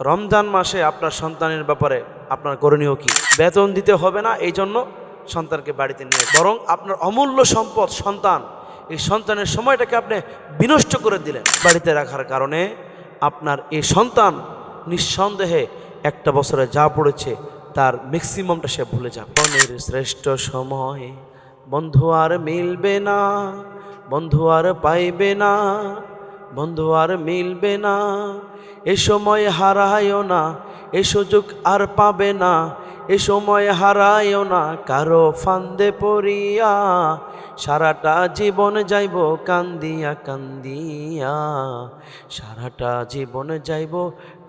রমজান মাসে আপনার সন্তানের ব্যাপারে আপনার করণীয় কি? বেতন দিতে হবে না, এই জন্য সন্তানকে বাড়িতে নিয়ে বরং আপনার অমূল্য সম্পদ, সন্তান, এই সন্তানের সময়টাকে আপনি বিনষ্ট করে দিলেন। বাড়িতে রাখার কারণে আপনার এই সন্তান নিঃসন্দেহে একটা বছরে যা পড়েছে তার ম্যাক্সিমামটা সে ভুলে যাবে। মনের শ্রেষ্ঠ সময় বন্ধু আর মিলবে না, বন্ধু আর পাইবে না বন্ধু আর মিলবে না। এ সময় হারায়ও না, এ সুযোগ আর পাবে না। এ সময় হারায়ও না, কারও ফান্দে পড়িয়া সারাটা জীবন যাইব কান্দিয়া কান্দিয়া। সারাটা জীবন যাইব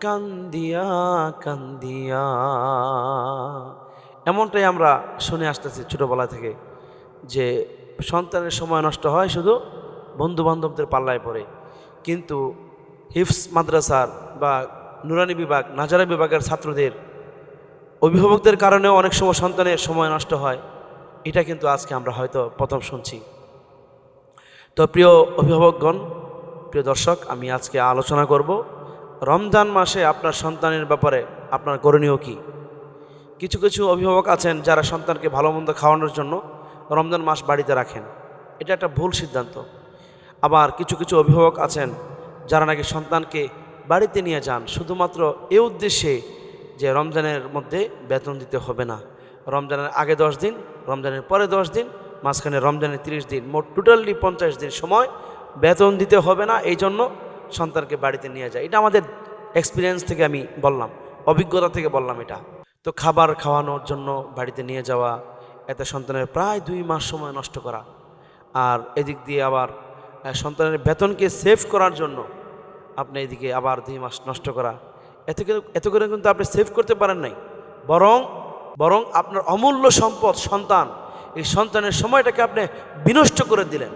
কান্দিয়া কান্দিয়া। এমনটাই আমরা শুনে আসতেছি ছোটোবেলা থেকে, যে সন্তানের সময় নষ্ট হয় শুধু বন্ধু বান্ধবদের পাল্লায় পড়ে। কিন্তু হিফস মাদ্রাসার বা নুরানি বিভাগ, নাজারা বিভাগের ছাত্রদের, অভিভাবকদের কারণেও অনেক সময় সন্তানের সময় নষ্ট হয়। এটা কিন্তু আজকে আমরা হয়তো প্রথম শুনছি। তো প্রিয় অভিভাবকগণ, প্রিয় দর্শক, আমি আজকে আলোচনা করব, রমজান মাসে আপনার সন্তানের ব্যাপারে আপনার করণীয় কী? কিছু কিছু অভিভাবক আছেন যারা সন্তানকে ভালো মন্দ খাওয়ানোর জন্য রমজান মাস বাড়িতে রাখেন। এটা একটা ভুল সিদ্ধান্ত। আবার কিছু কিছু অভিভাবক আছেন যারা নাকি সন্তানকে বাড়িতে নিয়ে যান। শুধুমাত্র এ উদ্দেশ্যে যে রমজানের মধ্যে বেতন দিতে হবে না। রমজানের আগে দশ দিন, রমজানের পরে দশ দিন, মাঝখানে রমজানের তিরিশ দিন, মোট টোটালি পঞ্চাশ দিন সময় বেতন দিতে হবে না। এই জন্য সন্তানকে বাড়িতে নিয়ে যায়। এটা আমাদের এক্সপিরিয়েন্স থেকে আমি বললাম, অভিজ্ঞতা থেকে বললাম এটা। তো খাবার খাওয়ানোর জন্য বাড়িতে নিয়ে যাওয়া, এতে সন্তানের প্রায় দুই মাস সময় নষ্ট করা। আর এদিক দিয়ে আবার সন্তানের বেতনকে সেভ করার জন্য আপনি এদিকে আবার দুই মাস নষ্ট করা। এত এত করে কিন্তু আপনি সেভ করতে পারেন নাই। বরং বরং আপনার অমূল্য সম্পদ, সন্তান, এই সন্তানের সময়টাকে আপনি বিনষ্ট করে দিলেন।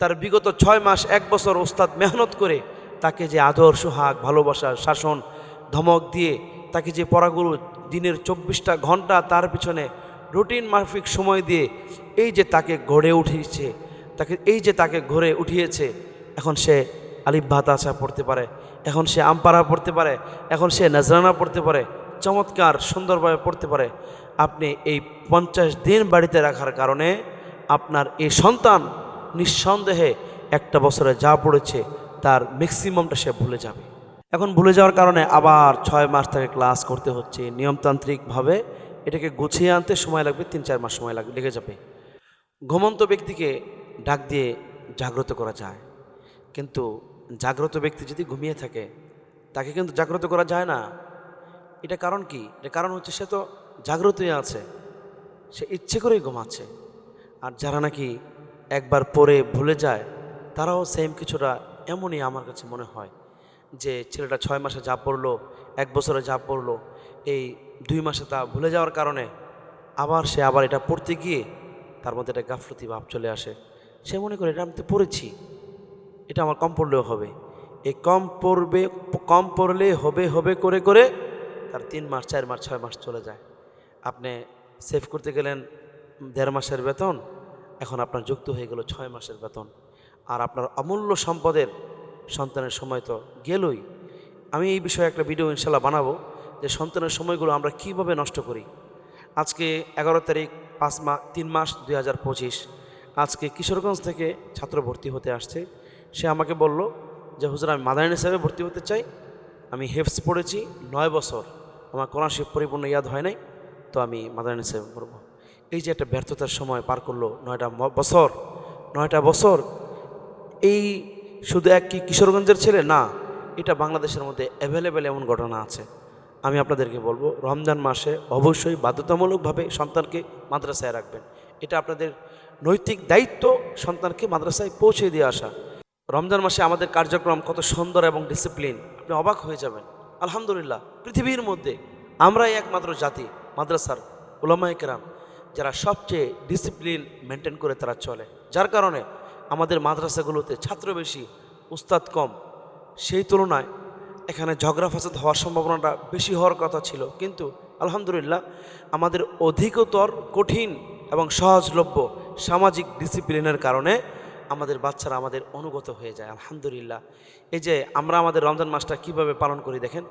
তার বিগত ছয় মাস, এক বছর ওস্তাদ মেহনত করে তাকে যে আদর, সোহাগ, ভালোবাসা, শাসন, ধমক দিয়ে তাকে যে পড়াগুলো দিনের চব্বিশটা ঘণ্টা তার পিছনে রুটিন মাফিক সময় দিয়ে এই যে তাকে গড়ে উঠিয়েছে তাকে, এই যে তাকে ঘরে উঠিয়েছে, এখন সে আলিফ ভাতাসা পড়তে পারে, এখন সে আমপারা পড়তে পারে, এখন সে নজরানা পড়তে পারে, চমৎকার সুন্দরভাবে পড়তে পারে। আপনি এই পঞ্চাশ দিন বাড়িতে রাখার কারণে আপনার এই সন্তান নিঃসন্দেহে একটা বছরে যা পড়েছে তার ম্যাক্সিমামটা সে ভুলে যাবে। এখন ভুলে যাওয়ার কারণে আবার ছয় মাস তাকে ক্লাস করতে হচ্ছে। নিয়মতান্ত্রিকভাবে এটাকে গুছিয়ে আনতে সময় লাগবে, তিন চার মাস সময় লাগবে, লেগে যাবে। ঘুমন্ত ব্যক্তিকে ডাক দিয়ে জাগ্রত করা যায়। কিন্তু জাগ্রত ব্যক্তি যদি ঘুমিয়ে থাকে, তাকে কিন্তু জাগ্রত করা যায় না। এটা কারণ কি? এটা কারণ হচ্ছে সে তো জাগ্রতই আছে। সে ইচ্ছে করেই ঘুমাচ্ছে। আর যারা নাকি একবার পরে ভুলে যায়, তারাও সেম কিছুটা এমনই আমার কাছে মনে হয় যে, ছেলেটা ছয় মাসে যা পড়ল, এক বছরে যা পড়ল, এই দুই মাসে তা ভুলে যাওয়ার কারণে আবার সে আবার এটা পড়তে গিয়ে তার মধ্যে একটা গাফলতি ভাব চলে আসে। সে মনে করে, এটা আমি তো পড়েছি। এটা আমার কম পড়লেও হবে। এই কম পড়বে, কম পড়লে হবে হবে করে করে তার তিন মাস, চার মাস, ছয় মাস চলে যায়। আপনি সেভ করতে গেলেন দেড় মাসের বেতন, এখন আপনার যুক্ত হয়ে গেল ছয় মাসের বেতন। আর আপনার অমূল্য সম্পদের সন্তানের সময় তো গেলই। আমি এই বিষয়ে একটা ভিডিও ইনশাল্লাহ বানাবো, যে সন্তানের সময়গুলো আমরা কীভাবে নষ্ট করি। আজকে এগারো তারিখ, পাঁচ মাস তিন মাস দুই হাজার পঁচিশ। আজকে কিশোরগঞ্জ থেকে ছাত্র ভর্তি হতে আসছে। সে আমাকে বলল যে, হুজুর, আমি মাদারিন হিসাবে ভর্তি হতে চাই। আমি হেফস পড়েছি নয় বছর। আমার কোরআন শিব পরিপূর্ণ ইয়াদ হয় নাই, তো আমি মাদারিন হিসাবে পড়ব। এই যে একটা ব্যর্থতার সময় পার করল নয়টা বছর নয়টা বছর। এই শুধু এক কি কিশোরগঞ্জের ছেলে? না, এটা বাংলাদেশের মধ্যে অ্যাভেলেবেল এমন ঘটনা আছে। আমি আপনাদেরকে বলব, রমজান মাসে অবশ্যই বাধ্যতামূলকভাবে সন্তানকে মাদ্রাসায় রাখবেন। এটা আপনাদের নৈতিক দায়িত্ব সন্তানকে মাদ্রাসায় পৌঁছে দিয়ে আসা। রমজান মাসে আমাদের কার্যক্রম কত সুন্দর এবং ডিসিপ্লিন আপনি অবাক হয়ে যাবেন। আলহামদুলিল্লাহ, পৃথিবীর মধ্যে আমরাই একমাত্র জাতি, মাদ্রাসার ওলামায় কেরাম, যারা সবচেয়ে ডিসিপ্লিন মেনটেন করে তারা চলে। যার কারণে আমাদের মাদ্রাসাগুলোতে ছাত্র বেশি, উস্তাদ কম। সেই তুলনায় এখানে ঝগড়া ফাসাদ হওয়ার সম্ভাবনাটা বেশি হওয়ার কথা ছিল। কিন্তু আলহামদুলিল্লাহ, আমাদের অধিকতর কঠিন এবং সহজলভ্য সামাজিক ডিসিপ্লিনের কারণে আমাদের বাচ্চারা আমাদের অনুগত হয়ে যায়, আলহামদুলিল্লাহ। এই যে আমরা আমাদের রমজান মাসটা কীভাবে পালন করি দেখেন,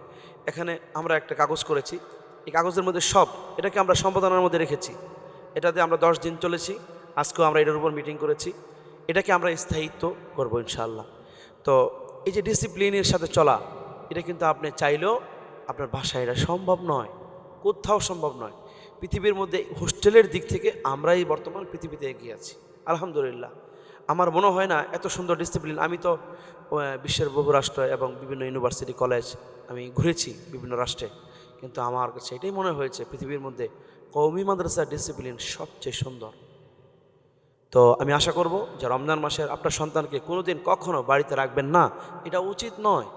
এখানে আমরা একটা কাগজ করেছি। এই কাগজের মধ্যে সব, এটাকে আমরা সম্পাদনার মধ্যে রেখেছি। এটাতে আমরা দশ দিন চলেছি, আজকেও আমরা এটার উপর মিটিং করেছি। এটাকে আমরা স্থায়িত্ব করব ইনশাল্লাহ তো এই যে ডিসিপ্লিনের সাথে চলা, এটা কিন্তু আপনি চাইলেও আপনার বাসায় এটা সম্ভব নয়, কোথাও সম্ভব নয়। পৃথিবীর মধ্যে হোস্টেলের দিক থেকে আমরাই বর্তমান পৃথিবীতে এগিয়ে আছি। আলহামদুলিল্লাহ। আমার মনে হয় না, এত সুন্দর ডিসিপ্লিন আমি তো বিশ্বের বহু রাষ্ট্র এবং বিভিন্ন ইউনিভার্সিটি কলেজ আমি ঘুরেছি বিভিন্ন রাষ্ট্রে। কিন্তু আমার কাছে এটাই মনে হয়েছে, পৃথিবীর মধ্যে কৌমি মাদ্রাসার ডিসিপ্লিন সবচেয়ে সুন্দর। তো আমি আশা করব যে রমজান মাসের আপনার সন্তানকে কোনোদিন কখনো বাড়িতে রাখবেন না, এটা উচিত নয়।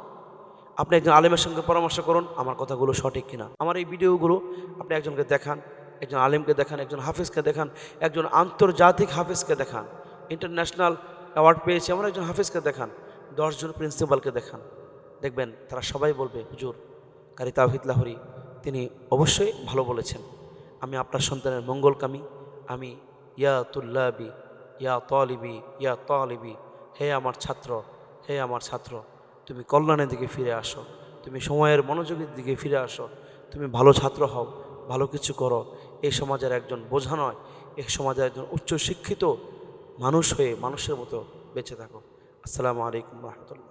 আপনি একজন আলেমের সঙ্গে পরামর্শ করুন, আমার কথাগুলো সঠিক কিনা। আমার এই ভিডিওগুলো আপনি একজনকে দেখান একজন আলেমকে দেখান, একজন হাফিজকে দেখান, একজন আন্তর্জাতিক হাফিজকে দেখান, ইন্টারন্যাশনাল অ্যাওয়ার্ড পেয়েছে এমন একজন হাফিজকে দেখান, দশজন প্রিন্সিপালকে দেখান। দেখবেন তারা সবাই বলবে, হুজুর, কারি তাওহিদ লাহরি, তিনি অবশ্যই ভালো বলেছেন। আমি আপনার সন্তানের মঙ্গলকামী, আমি ইয়া তুল্লাবি, ইয়া তলিবি ইয়া তলিবি, হে আমার ছাত্র, হে আমার ছাত্র, তুমি কল্যাণের দিকে ফিরে আসো, তুমি সময়ের মনোযোগের দিকে ফিরে আসো, তুমি ভালো ছাত্র হও, ভালো কিছু করো এই সমাজের একজন বোঝা নয় এই সমাজের একজন উচ্চ শিক্ষিত মানুষ হয়ে মানুষের মতো বেঁচে থাকো। আসসালামু আলাইকুম রহমতুল্লাহ।